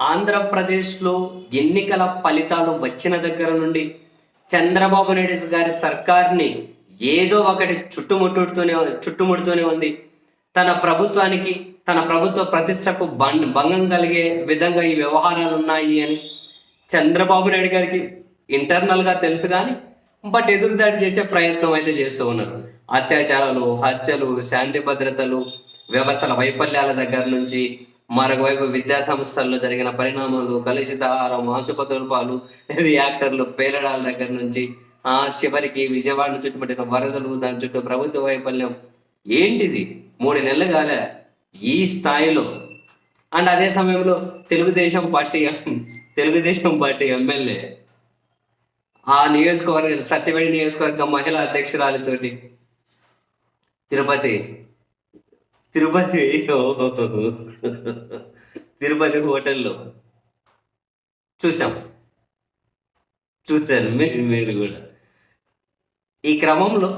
ఆంధ్రప్రదేశ్లో ఎన్నికల ఫలితాలు వచ్చిన దగ్గర నుండి చంద్రబాబు నాయుడు గారి సర్కార్ని ఏదో ఒకటి చుట్టుముట్టుతూనే చుట్టుముడుతూనే ఉంది. తన ప్రభుత్వానికి తన ప్రభుత్వ ప్రతిష్టకు భంగం కలిగే విధంగా ఈ వ్యవహారాలు ఉన్నాయి అని చంద్రబాబు నాయుడు గారికి ఇంటర్నల్గా తెలుసు కానీ బట్ ఎదురుదాడి చేసే ప్రయత్నం అయితే చేస్తూ ఉన్నారు. అత్యాచారాలు హత్యలు శాంతి భద్రతలు వ్యవస్థల వైఫల్యాల దగ్గర నుంచి మరొకవైపు విద్యా సంస్థల్లో జరిగిన పరిణామాలు కలుషిత ఆహారం ఆసుపత్రుల పాలు రియాక్టర్లు పేలడాల దగ్గర నుంచి ఆ చివరికి విజయవాడ చుట్టుపట్టిన వరదలు దాని చుట్టూ ప్రభుత్వ వైఫల్యం. ఏంటిది? మూడు నెలలు కాలే. ఈ స్థాయిలో. అండ్ అదే సమయంలో Telugu Desam party Telugu Desam party MLA. ఆ నియోజకవర్గ సత్యవేడి నియోజకవర్గ మహిళా అధ్యక్షురాలితోటి తిరుపతి తిరుపతి తిరుపతి హోటల్లో చూసాం చూశాను మీరు మీరు కూడా. ఈ క్రమంలో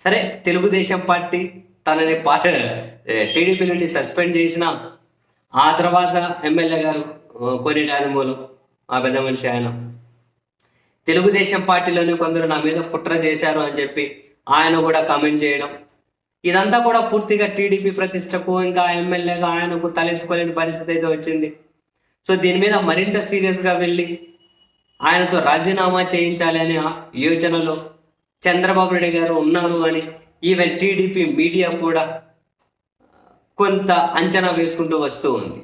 సరే తెలుగుదేశం పార్టీ తనని పార్టీ టీడీపీ నుండి సస్పెండ్ చేసిన ఆ తర్వాత ఎమ్మెల్యే గారు కొన్నిటి అనుమూలం ఆ పెద్ద మనిషి ఆయన. తెలుగుదేశం పార్టీలోనే కొందరు నా మీద కుట్ర చేశారు అని చెప్పి ఆయన కూడా కామెంట్ చేయడం ఇదంతా కూడా పూర్తిగా టీడీపీ ప్రతిష్టకు ఇంకా ఎమ్మెల్యేగా ఆయనకు తలెత్తుకోలేని పరిస్థితి అయితే వచ్చింది. సో దీని మీద మరింత సీరియస్గా వెళ్ళి ఆయనతో రాజీనామా చేయించాలి అనే ఆ యోచనలో చంద్రబాబు నాయుడు గారు ఉన్నారు అని ఈవెన్ టీడీపీ మీడియా కూడా కొంత అంచనా వేసుకుంటూ వస్తూ ఉంది.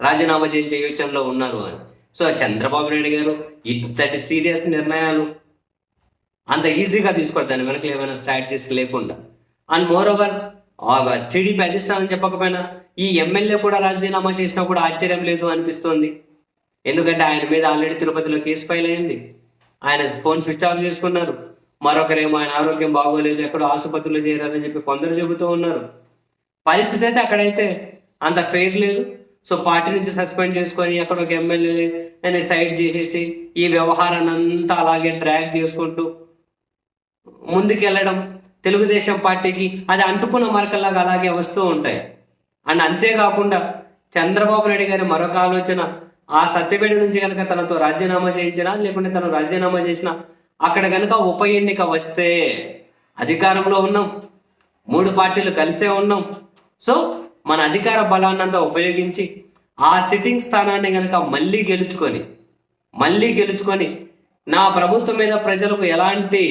రాజీనామా చేయించే యోచనలో ఉన్నారు అని. సో చంద్రబాబు నాయుడు గారు ఇంతటి సీరియస్ నిర్ణయాలు అంత ఈజీగా తీసుకోరు. దాని వెనక ఏమైనా స్ట్రాటజీస్ లేకుండా. అండ్ మోర్ ఓవర్ టీడీపీ అధిష్టానం చెప్పకపోయినా ఈ ఎమ్మెల్యే కూడా రాజీనామా చేసినా కూడా ఆశ్చర్యం లేదు అనిపిస్తోంది. ఎందుకంటే ఆయన మీద ఆల్రెడీ తిరుపతిలో కేసు ఫైల్ అయింది. ఆయన ఫోన్ స్విచ్ ఆఫ్ చేసుకున్నారు. మరొకరేమో ఆయన ఆరోగ్యం బాగోలేదు ఎక్కడో ఆసుపత్రిలో చేరారని చెప్పి కొందరు చెబుతూ ఉన్నారు. పరిస్థితి అయితే అక్కడైతే అంత ఫెయిర్ లేదు. సో పార్టీ నుంచి సస్పెండ్ చేసుకొని అక్కడ ఒక ఎమ్మెల్యే సైడ్ చేసేసి ఈ వ్యవహారాన్ని అంతా అలాగే డ్రాగ్ చేసుకుంటూ ముందుకెళ్ళడం తెలుగుదేశం పార్టీకి అది అంటుకున్న మరకల్లాగా అలాగే వస్తూ ఉంటాయి. అండ్ అంతేకాకుండా చంద్రబాబు నాయుడు గారి మరొక ఆలోచన ఆ సత్యపేట నుంచి కనుక తనతో రాజీనామా చేయించినా లేకుంటే తను రాజీనామా చేసినా అక్కడ కనుక ఉప ఎన్నిక వస్తే అధికారంలో ఉన్నాం. మూడు పార్టీలు కలిసే ఉన్నాం. సో మన అధికార బలాన్నంతా ఉపయోగించి ఆ సిట్టింగ్ స్థానాన్ని కనుక మళ్ళీ గెలుచుకొని మళ్ళీ గెలుచుకొని నా ప్రభుత్వం మీద ప్రజలకు ఎలాంటి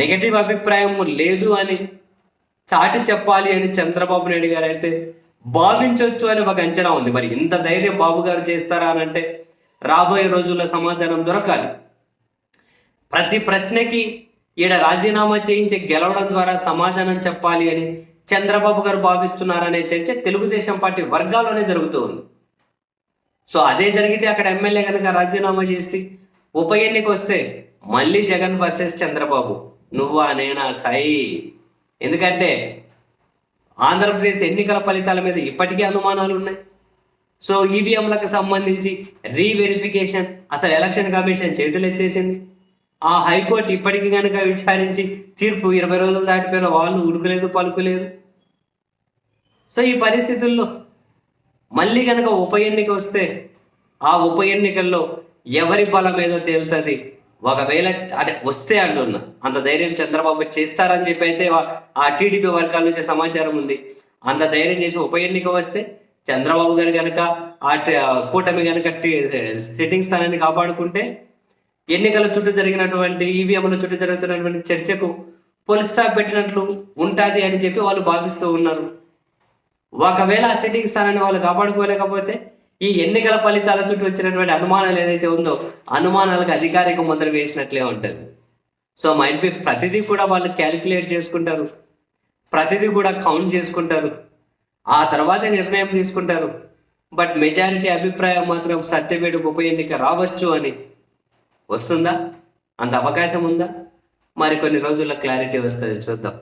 నెగటివ్ అభిప్రాయం లేదు అని చాటి చెప్పాలి అని చంద్రబాబు నాయుడు గారు అయితే భావించవచ్చు అని ఒక అంచనా ఉంది. మరి ఇంత ధైర్యం బాబు గారు చేస్తారా అని అంటే రాబోయే రోజుల్లో సమాధానం దొరకాలి. ప్రతి ప్రశ్నకి ఈడ రాజీనామా చేయించి గెలవడం ద్వారా సమాధానం చెప్పాలి అని చంద్రబాబు గారు భావిస్తున్నారనే చర్చ తెలుగుదేశం పార్టీ వర్గాల్లోనే జరుగుతూ ఉంది. సో అదే జరిగితే అక్కడ ఎమ్మెల్యే కనుక రాజీనామా చేసి ఉప ఎన్నిక వస్తే మళ్ళీ జగన్ వర్సెస్ చంద్రబాబు. నువ్వా నేనా సాయి? ఎందుకంటే ఆంధ్రప్రదేశ్ ఎన్నికల ఫలితాల మీద ఇప్పటికీ అనుమానాలు ఉన్నాయి. సో ఈవీఎంలకు సంబంధించి రీవెరిఫికేషన్ అసలు ఎలక్షన్ కమిషన్ చేతులు ఎత్తేసింది. ఆ హైకోర్టు ఇప్పటికీ కనుక విచారించి తీర్పు ఇరవై రోజులు దాటిపోయిన వాళ్ళు ఉడుకులేదు పలుకులేదు. సో ఈ పరిస్థితుల్లో మళ్ళీ కనుక ఉప ఎన్నిక వస్తే ఆ ఉప ఎన్నికల్లో ఎవరి బలం ఏదో తేలుతుంది? ఒకవేళ అంటే వస్తే అంటున్నా అంత ధైర్యం చంద్రబాబు చేస్తారని చెప్పి అయితే ఆ టీడీపీ వర్గాల నుంచి సమాచారం ఉంది. అంత ధైర్యం చేసి ఉప ఎన్నిక వస్తే చంద్రబాబు గారు కనుక ఆ ఆ కూటమి కనుక సిట్టింగ్ స్థానాన్ని కాపాడుకుంటే ఎన్నికల చుట్టూ జరిగినటువంటి ఈవీఎంల చుట్టూ జరుగుతున్నటువంటి చర్చకు పోలీస్ స్టాప్ పెట్టినట్లు ఉంటుంది అని చెప్పి వాళ్ళు భావిస్తూ ఉన్నారు. ఒకవేళ ఆ సిట్టింగ్ స్థానాన్ని వాళ్ళు కాపాడుకోలేకపోతే ఈ ఎన్నికల ఫలితాల చుట్టూ వచ్చినటువంటి అనుమానాలు ఏదైతే ఉందో అనుమానాలకు అధికారిక ముద్ర వేసినట్లే ఉంటుంది. సో మైండ్ బి ప్రతిదీ కూడా వాళ్ళు క్యాలిక్యులేట్ చేసుకుంటారు. ప్రతిదీ కూడా కౌంట్ చేసుకుంటారు. ఆ తర్వాత నిర్ణయం తీసుకుంటారు. బట్ మెజారిటీ అభిప్రాయం మాత్రం సత్యవేడు ఉప ఎన్నిక రావచ్చు అని వస్తుందా? అంత అవకాశం ఉందా? మరి కొన్ని రోజుల్లో క్లారిటీ వస్తుంది చూద్దాం.